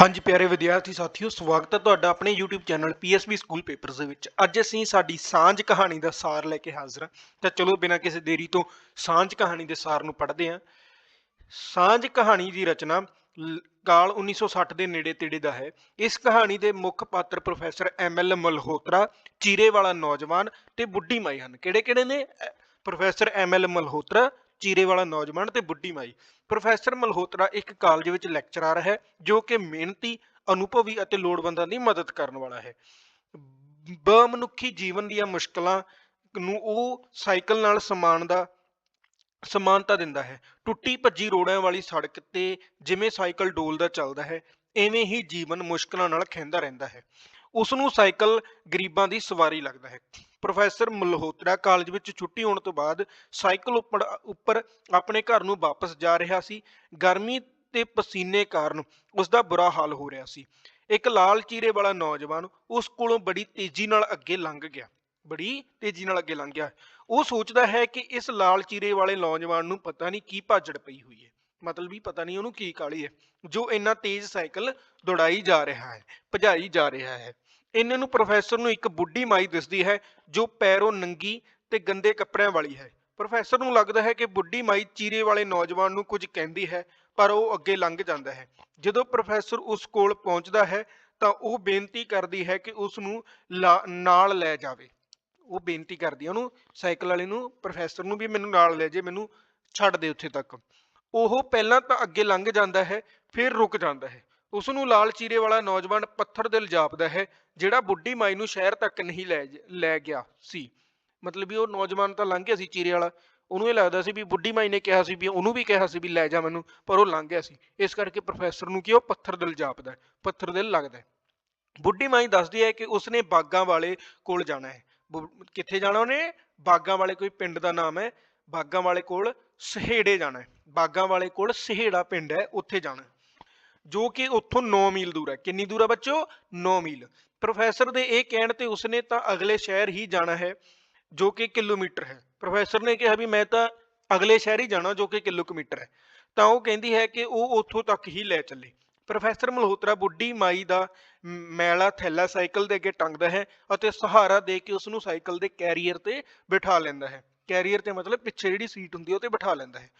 ਹਾਂਜੀ ਪਿਆਰੇ ਵਿਦਿਆਰਥੀ ਸਾਥੀਓ, ਸਵਾਗਤ ਹੈ ਤੁਹਾਡਾ ਆਪਣੇ YouTube channel PSB school papers ਦੇ ਵਿੱਚ। ਅੱਜ ਅਸੀਂ ਸਾਡੀ ਸਾਂਝ ਕਹਾਣੀ ਦਾ ਸਾਰ ਲੈ ਕੇ ਹਾਜ਼ਰ ਹਾਂ। ਤਾਂ ਚਲੋ ਬਿਨਾਂ ਕਿਸੇ ਦੇਰੀ ਤੋਂ ਸਾਂਝ ਕਹਾਣੀ ਦੇ ਸਾਰ ਨੂੰ ਪੜ੍ਹਦੇ ਹਾਂ। ਸਾਂਝ ਕਹਾਣੀ ਦੀ ਰਚਨਾ ਲ- ਕਾਲ 1960 ਦੇ ਨੇੜੇ ਤੇੜੇ ਦਾ ਹੈ। ਇਸ ਕਹਾਣੀ ਦੇ ਮੁੱਖ ਪਾਤਰ ਪ੍ਰੋਫੈਸਰ ਐਮ ਐਲ ਮਲਹੋਤਰਾ ਚੀਰੇ ਵਾਲਾ ਨੌਜਵਾਨ ਤੇ ਬੁੱਢੀ ਮਾਈ ਹਨ। ਕਿਹੜੇ ਕਿਹੜੇ ਨੇ ਪ੍ਰੋਫੈਸਰ ਐਮ ਐਲ ਮਲਹੋਤਰਾ ਚੀਰੇ ਵਾਲਾ ਨੌਜਵਾਨ ਤੇ ਬੁੱਢੀ ਮਾਈ। ਪ੍ਰੋਫੈਸਰ ਮਲਹੋਤਰਾ ਇੱਕ ਕਾਲਜ ਵਿੱਚ ਲੈਕਚਰਰ ਹੈ, ਜੋ ਕਿ ਮਿਹਨਤੀ, ਅਨੁਭਵੀ ਅਤੇ ਲੋੜਵੰਦਾਂ ਦੀ ਮਦਦ ਕਰਨ ਵਾਲਾ ਹੈ। ਬਮਨੁੱਖੀ ਜੀਵਨ ਦੀਆਂ ਮੁਸ਼ਕਲਾਂ ਨੂੰ ਉਹ ਸਾਈਕਲ ਨਾਲ ਸਮਾਨ ਦਾ, ਸਮਾਨਤਾ ਦਿੰਦਾ ਹੈ। ਟੁੱਟੀ ਭੱਜੀ ਰੋੜਾਂ ਵਾਲੀ ਸੜਕ ਤੇ ਜਿਵੇਂ ਸਾਈਕਲ ਡੋਲਦਾ ਚੱਲਦਾ ਹੈ, ਐਵੇਂ ਹੀ ਜੀਵਨ ਮੁਸ਼ਕਲਾਂ ਨਾਲ ਖਹਿੰਦਾ ਰਹਿੰਦਾ ਹੈ। ਉਸ ਨੂੰ ਸਾਈਕਲ ਗਰੀਬਾਂ ਦੀ ਸਵਾਰੀ ਲੱਗਦਾ ਹੈ। ਪ੍ਰੋਫੈਸਰ ਮਲਹੋਤਰਾ ਕਾਲਜ ਵਿੱਚ ਛੁੱਟੀ ਹੋਣ ਤੋਂ ਬਾਅਦ ਸਾਈਕਲ ਉੱਪਰ ਉੱਪਰ ਆਪਣੇ ਘਰ ਨੂੰ ਵਾਪਸ ਜਾ ਰਿਹਾ ਸੀ। ਗਰਮੀ ਤੇ ਪਸੀਨੇ ਕਾਰਨ ਉਸ ਦਾ ਬੁਰਾ ਹਾਲ ਹੋ ਰਿਹਾ ਸੀ। ਇੱਕ ਲਾਲ ਚੀਰੇ ਵਾਲਾ ਨੌਜਵਾਨ ਉਸ ਕੋਲੋਂ ਬੜੀ ਤੇਜ਼ੀ ਨਾਲ ਅੱਗੇ ਲੰਘ ਗਿਆ। ਬੜੀ ਤੇਜ਼ੀ ਨਾਲ ਅੱਗੇ ਲੰਘ ਗਿਆ। ਉਹ ਸੋਚਦਾ ਹੈ ਕਿ ਇਸ ਲਾਲ ਚੀਰੇ ਵਾਲੇ ਨੌਜਵਾਨ ਨੂੰ ਪਤਾ ਨਹੀਂ ਕੀ ਭਾਜੜ ਪਈ ਹੋਈ ਹੈ। ਮਤਲਬ ਵੀ ਪਤਾ ਨਹੀਂ ਉਹਨੂੰ ਕੀ ਕਾਲੀ ਹੈ। ਜੋ ਇੰਨਾ ਤੇਜ਼ ਸਾਈਕਲ ਦੌੜਾਈ ਜਾ ਰਿਹਾ ਹੈ, ਭਜਾਈ ਜਾ ਰਿਹਾ ਹੈ। ਇਹਨਾਂ ਨੂੰ ਪ੍ਰੋਫੈਸਰ ਨੂੰ ਇੱਕ ਬੁੱਢੀ ਮਾਈ ਦਿਸਦੀ ਹੈ, ਜੋ ਪੈਰੋਂ ਨੰਗੀ ਤੇ ਗੰਦੇ ਕੱਪੜਿਆਂ ਵਾਲੀ ਹੈ। ਪ੍ਰੋਫੈਸਰ ਨੂੰ ਲੱਗਦਾ ਹੈ ਕਿ ਬੁੱਢੀ ਮਾਈ ਚੀਰੇ ਵਾਲੇ ਨੌਜਵਾਨ ਨੂੰ ਕੁਝ ਕਹਿੰਦੀ ਹੈ, ਪਰ ਉਹ ਅੱਗੇ ਲੰਘ ਜਾਂਦਾ ਹੈ। ਜਦੋਂ ਪ੍ਰੋਫੈਸਰ ਉਸ ਕੋਲ ਪਹੁੰਚਦਾ ਹੈ, ਤਾਂ ਉਹ ਬੇਨਤੀ ਕਰਦੀ ਹੈ ਕਿ ਉਸ ਨੂੰ ਲਾ- ਨਾਲ ਲੈ ਜਾਵੇ। ਉਹ ਬੇਨਤੀ ਕਰਦੀ ਹੈ ਉਹਨੂੰ, ਸਾਈਕਲ ਵਾਲੇ ਨੂੰ, ਪ੍ਰੋਫੈਸਰ ਨੂੰ ਵੀ ਮੈਨੂੰ ਨਾਲ ਲੈ ਜੇ, ਮੈਨੂੰ ਛੱਡ ਦੇ ਉੱਥੇ ਤੱਕ। ਉਹ ਪਹਿਲਾਂ ਤਾਂ ਅੱਗੇ ਲੰਘ ਜਾਂਦਾ ਹੈ, ਫਿਰ ਰੁਕ ਜਾਂਦਾ ਹੈ। ਉਸ ਨੂੰ ਲਾਲ ਚੀਰੇ ਵਾਲਾ ਨੌਜਵਾਨ ਪੱਥਰ ਦਿਲ ਜਾਪਦਾ ਹੈ, ਜਿਹੜਾ ਬੁੱਢੀ ਮਾਈ ਨੂੰ ਸ਼ਹਿਰ ਤੱਕ ਨਹੀਂ ਲੈ ਜ- ਲੈ ਗਿਆ ਸੀ। ਮਤਲਬ ਵੀ ਉਹ ਨੌਜਵਾਨ ਤਾਂ ਲੰਘ ਗਿਆ ਸੀ ਚੀਰੇ ਵਾਲਾ। ਉਹਨੂੰ ਇਹ ਲੱਗਦਾ ਸੀ ਵੀ ਬੁੱਢੀ ਮਾਈ ਨੇ ਕਿਹਾ ਸੀ ਵੀ, ਉਹਨੂੰ ਵੀ ਕਿਹਾ ਸੀ ਵੀ ਲੈ ਜਾ ਮੈਨੂੰ, ਪਰ ਉਹ ਲੰਘ ਗਿਆ ਸੀ। ਇਸ ਕਰਕੇ ਪ੍ਰੋਫੈਸਰ ਨੂੰ ਕੀ ਉਹ ਪੱਥਰ ਦਿਲ ਜਾਪਦਾ ਪੱਥਰ ਦਿਲ ਲੱਗਦਾ ਬੁੱਢੀ ਮਾਈ ਦੱਸਦੀ ਹੈ ਕਿ ਉਸਨੇ ਬਾਗਾਂ ਵਾਲੇ ਕੋਲ ਜਾਣਾ ਹੈ। ਬੁ- ਕਿੱਥੇ ਜਾਣਾ ਉਹਨੇ? ਬਾਗਾਂ ਵਾਲੇ ਕੋਈ ਪਿੰਡ ਦਾ ਨਾਮ ਹੈ। ਬਾਗਾਂ ਵਾਲੇ ਕੋਲ ਸਹੇੜੇ ਜਾਣਾ ਹੈ। ਬਾਗਾਂ ਵਾਲੇ ਕੋਲ ਸਹੇੜਾ ਪਿੰਡ ਹੈ, ਉੱਥੇ ਜਾਣਾ ਜੋ ਕਿ ਉੱਥੋਂ 9 ਮੀਲ ਦੂਰ ਹੈ। ਕਿੰਨੀ ਦੂਰ ਹੈ ਬੱਚੋ 9 ਮੀਲ। ਪ੍ਰੋਫੈਸਰ ਦੇ ਇਹ ਕਹਿਣ ਤੇ ਉਸਨੇ ਤਾਂ ਅਗਲੇ ਸ਼ਹਿਰ ਹੀ ਜਾਣਾ ਹੈ, ਜੋ ਕਿ ਕਿਲੋਮੀਟਰ ਹੈ। ਪ੍ਰੋਫੈਸਰ ਨੇ ਕਿਹਾ ਵੀ ਮੈਂ ਤਾਂ ਅਗਲੇ ਸ਼ਹਿਰ ਹੀ ਜਾਣਾ, ਜੋ ਕਿ ਕਿਲੋਮੀਟਰ ਹੈ। ਤਾਂ ਉਹ ਕਹਿੰਦੀ ਹੈ ਕਿ ਉਹ ਉੱਥੋਂ ਤੱਕ ਹੀ ਲੈ ਚੱਲੇ। ਪ੍ਰੋਫੈਸਰ ਮਲਹੋਤਰਾ ਬੁੱਢੀ ਮਾਈ ਦਾ ਮੈਲਾ ਥੈਲਾ ਸਾਈਕਲ ਦੇ ਅੱਗੇ ਟੰਗਦਾ ਹੈ ਅਤੇ ਸਹਾਰਾ ਦੇ ਕੇ ਉਸ ਨੂੰ ਸਾਈਕਲ ਦੇ ਕੈਰੀਅਰ ਤੇ ਬਿਠਾ ਲੈਂਦਾ ਹੈ। ਕੈਰੀਅਰ ਤੇ ਮਤਲਬ ਪਿੱਛੇ ਜਿਹੜੀ ਸੀਟ ਹੁੰਦੀ ਹੈ ਉਹ ਤੇ ਬਿਠਾ ਲੈਂਦਾ ਹੈ।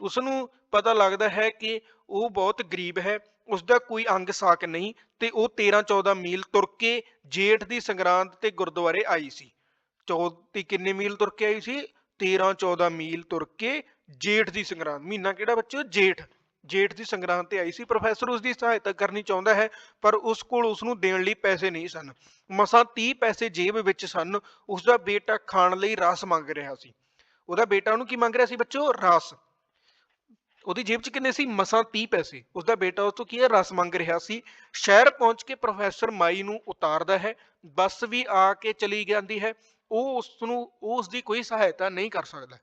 ਉਸ ਨੂੰ ਪਤਾ ਲੱਗਦਾ ਹੈ ਕਿ ਉਹ ਬਹੁਤ ਗਰੀਬ ਹੈ ਉਸ ਦਾ ਕੋਈ ਅੰਗ ਸਾਕ ਨਹੀਂ ਤੇ ਉਹ 13 14 ਮੀਲ ਤੁਰ ਕੇ ਜੇਠ ਦੀ ਸੰਗਰਾਂਦ ਤੇ ਗੁਰਦੁਆਰੇ ਆਈ ਸੀ। 34 ਕਿੰਨੇ ਮੀਲ ਤੁਰ ਕੇ ਆਈ ਸੀ? 13 14 ਮੀਲ ਤੁਰ ਕੇ ਜੇਠ ਦੀ ਸੰਗਰਾਂਦ। ਮਹੀਨਾ ਕਿਹੜਾ ਬੱਚੋ ਜੇਠ। ਜੇਠ ਦੀ ਸੰਗਰਾਂਦ ਤੇ ਆਈ ਸੀ। ਪ੍ਰੋਫੈਸਰ ਉਸ ਦੀ ਸਹਾਇਤਾ ਕਰਨੀ ਚਾਹੁੰਦਾ ਹੈ, ਪਰ ਉਸ ਕੋਲ ਉਸ ਨੂੰ ਦੇਣ ਲਈ ਪੈਸੇ ਨਹੀਂ ਸਨ। ਮਸਾਂ 30 ਪੈਸੇ ਜੇਬ ਵਿੱਚ ਸਨ। ਉਸ ਦਾ ਬੇਟਾ ਖਾਣ ਲਈ ਰਸ ਮੰਗ ਰਿਹਾ ਸੀ। ਉਹਦਾ ਬੇਟਾ ਉਹਨੂੰ ਕੀ ਮੰਗ ਰਿਹਾ ਸੀ ਬੱਚੋ ਰਸ। ਉਹਦੀ ਜੇਬ 'ਚ ਕਿੰਨੇ ਸੀ? ਮਸਾਂ 30 ਪੈਸੇ। ਉਸਦਾ ਬੇਟਾ ਉਸ ਤੋਂ ਕੀ ਹੈ? ਰਸ ਮੰਗ ਰਿਹਾ ਸੀ। ਸ਼ਹਿਰ ਪਹੁੰਚ ਕੇ ਪ੍ਰੋਫੈਸਰ ਮਾਈ ਨੂੰ ਉਤਾਰਦਾ ਹੈ। ਬੱਸ ਵੀ ਆ ਕੇ ਚਲੀ ਜਾਂਦੀ ਹੈ। ਉਹ ਉਸ ਨੂੰ ਉਹ ਉਸ ਦੀ ਕੋਈ ਸਹਾਇਤਾ ਨਹੀਂ ਕਰ ਸਕਦਾ।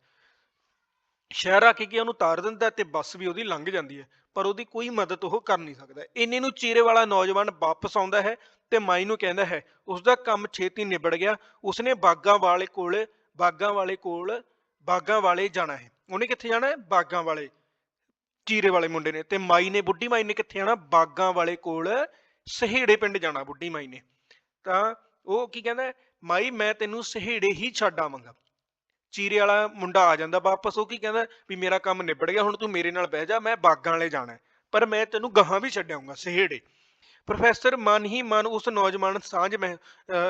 ਸ਼ਹਿਰ ਆ ਕੇ ਕੀ ਉਹਨੂੰ ਉਤਾਰ ਦਿੰਦਾ ਤੇ ਬੱਸ ਵੀ ਉਹਦੀ ਲੰਘ ਜਾਂਦੀ ਹੈ। ਪਰ ਉਹਦੀ ਕੋਈ ਮਦਦ ਉਹ ਕਰ ਨਹੀਂ ਸਕਦਾ। ਇੰਨੇ ਨੂੰ ਚੀਰੇ ਵਾਲਾ ਨੌਜਵਾਨ ਵਾਪਸ ਆਉਂਦਾ ਹੈ ਤੇ ਮਾਈ ਨੂੰ ਕਹਿੰਦਾ ਹੈ ਉਸ ਦਾ ਕੰਮ ਛੇਤੀ ਨਿਬੜ ਗਿਆ। ਉਸਨੇ ਬਾਗਾਂ ਵਾਲੇ ਕੋਲ, ਬਾਗਾਂ ਵਾਲੇ ਕੋਲ, ਬਾਗਾਂ ਵਾਲੇ ਜਾਣਾ ਹੈ। ਉਹਨੇ ਕਿੱਥੇ ਜਾਣਾ ਹੈ? ਬਾਗਾਂ ਵਾਲੇ ਚੀਰੇ ਵਾਲੇ ਮੁੰਡੇ ਨੇ ਤੇ ਮਾਈ ਨੇ, ਬੁੱਢੀ ਮਾਈ ਨੇ ਕਿੱਥੇ ਜਾਣਾ? ਬਾਗਾਂ ਵਾਲੇ ਕੋਲ ਸਹੇੜੇ ਪਿੰਡ ਜਾਣਾ, ਬੁੱਢੀ ਮਾਈ ਨੇ। ਤਾਂ ਉਹ ਕੀ ਕਹਿੰਦਾ, ਮਾਈ ਮੈਂ ਤੈਨੂੰ ਸਹੇੜੇ ਹੀ ਛੱਡ ਆਵਾਂਗਾ। ਚੀਰੇ ਵਾਲਾ ਮੁੰਡਾ ਆ ਜਾਂਦਾ ਵਾਪਸ, ਉਹ ਕੀ ਕਹਿੰਦਾ, ਵੀ ਮੇਰਾ ਕੰਮ ਨਿਬੜ ਗਿਆ, ਹੁਣ ਤੂੰ ਮੇਰੇ ਨਾਲ ਬਹਿ ਜਾ, ਮੈਂ ਬਾਗਾਂ ਵਾਲੇ ਜਾਣਾ ਪਰ ਮੈਂ ਤੈਨੂੰ ਗਾਹਾਂ ਵੀ ਛੱਡ ਆਊਂਗਾ ਸਹੇੜੇ। ਪ੍ਰੋਫੈਸਰ, ਮਨ ਹੀ ਮਨ ਉਸ ਨੌਜਵਾਨ ਸਾਂਝ ਮਹਿ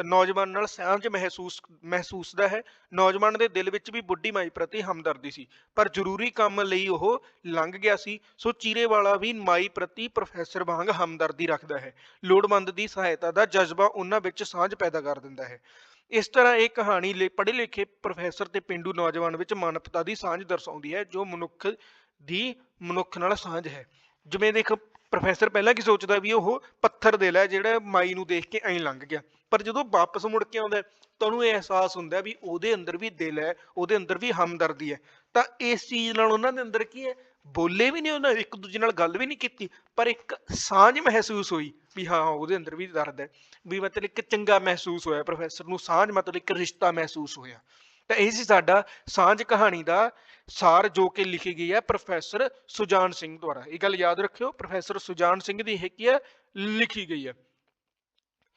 ਨੌਜਵਾਨ ਨਾਲ ਸਾਂਝ ਮਹਿਸੂਸ, ਮਹਿਸੂਸਦਾ ਹੈ। ਨੌਜਵਾਨ ਦੇ ਦਿਲ ਵਿੱਚ ਵੀ ਬੁੱਢੀ ਮਾਈ ਪ੍ਰਤੀ ਹਮਦਰਦੀ ਸੀ, ਪਰ ਜ਼ਰੂਰੀ ਕੰਮ ਲਈ ਉਹ ਲੰਘ ਗਿਆ ਸੀ। ਸੋ ਚੀਰੇ ਵਾਲਾ ਵੀ ਮਾਈ ਪ੍ਰਤੀ ਪ੍ਰੋਫੈਸਰ ਵਾਂਗ ਹਮਦਰਦੀ ਰੱਖਦਾ ਹੈ। ਲੋੜਵੰਦ ਦੀ ਸਹਾਇਤਾ ਦਾ ਜਜ਼ਬਾ ਉਹਨਾਂ ਵਿੱਚ ਸਾਂਝ ਪੈਦਾ ਕਰ ਦਿੰਦਾ ਹੈ। ਇਸ ਤਰ੍ਹਾਂ ਇਹ ਕਹਾਣੀ ਲੇ ਪੜ੍ਹੇ ਲਿਖੇ ਪ੍ਰੋਫੈਸਰ ਤੇ ਪਿੰਡੂ ਨੌਜਵਾਨ ਵਿੱਚ ਮਾਨਵਤਾ ਦੀ ਸਾਂਝ ਦਰਸਾਉਂਦੀ ਹੈ, ਜੋ ਮਨੁੱਖ ਦੀ ਮਨੁੱਖ ਨਾਲ ਸਾਂਝ ਹੈ। ਜਿਵੇਂ ਦੇਖ ਪ੍ਰੋਫੈਸਰ ਪਹਿਲਾਂ ਕੀ ਸੋਚਦਾ ਵੀ ਉਹ ਪੱਥਰ ਦੇ ਲੈ ਜਿਹੜਾ ਮਾਈ ਨੂੰ ਦੇਖ ਕੇ ਐਂ ਲੰਘ ਗਿਆ। ਪਰ ਜਦੋਂ ਵਾਪਸ ਮੁੜ ਕੇ ਆਉਂਦਾ ਤਾਂ ਉਹਨੂੰ ਇਹ ਅਹਿਸਾਸ ਹੁੰਦਾ ਵੀ ਉਹਦੇ ਅੰਦਰ ਵੀ ਦਿਲ ਹੈ, ਉਹਦੇ ਅੰਦਰ ਵੀ ਹਮਦਰਦੀ ਹੈ। ਤਾਂ ਇਸ ਚੀਜ਼ ਨਾਲ ਉਹਨਾਂ ਦੇ ਅੰਦਰ ਕੀ ਹੈ? ਬੋਲੇ ਵੀ ਨਹੀਂ ਉਹਨਾਂ, ਇੱਕ ਦੂਜੇ ਨਾਲ ਗੱਲ ਵੀ ਨਹੀਂ ਕੀਤੀ, ਪਰ ਇੱਕ ਸਾਂਝ ਮਹਿਸੂਸ ਹੋਈ ਵੀ ਹਾਂ, ਉਹਦੇ ਅੰਦਰ ਵੀ ਦਰਦ ਹੈ। ਵੀ ਮਤਲਬ ਇੱਕ ਚੰਗਾ ਮਹਿਸੂਸ ਹੋਇਆ, ਪ੍ਰੋਫੈਸਰ ਨੂੰ ਸਾਂਝ ਮਤਲਬ ਇੱਕ ਰਿਸ਼ਤਾ ਮਹਿਸੂਸ ਹੋਇਆ। ਤਾਂ ਇਹ ਸੀ ਸਾਡਾ ਸਾਂਝ ਕਹਾਣੀ ਦਾ ਸਾਰ ਜੋ ਕਿ ਲਿਖੀ ਗਈ ਹੈ ਪ੍ਰੋਫੈਸਰ ਸੁਜਾਨ ਸਿੰਘ ਦੁਆਰਾ। ਇਹ ਗੱਲ ਯਾਦ ਰੱਖਿਓ, ਪ੍ਰੋਫੈਸਰ ਸੁਜਾਨ ਸਿੰਘ ਦੀ ਹੈ ਕੀ ਹੈ? ਲਿਖੀ ਗਈ ਹੈ।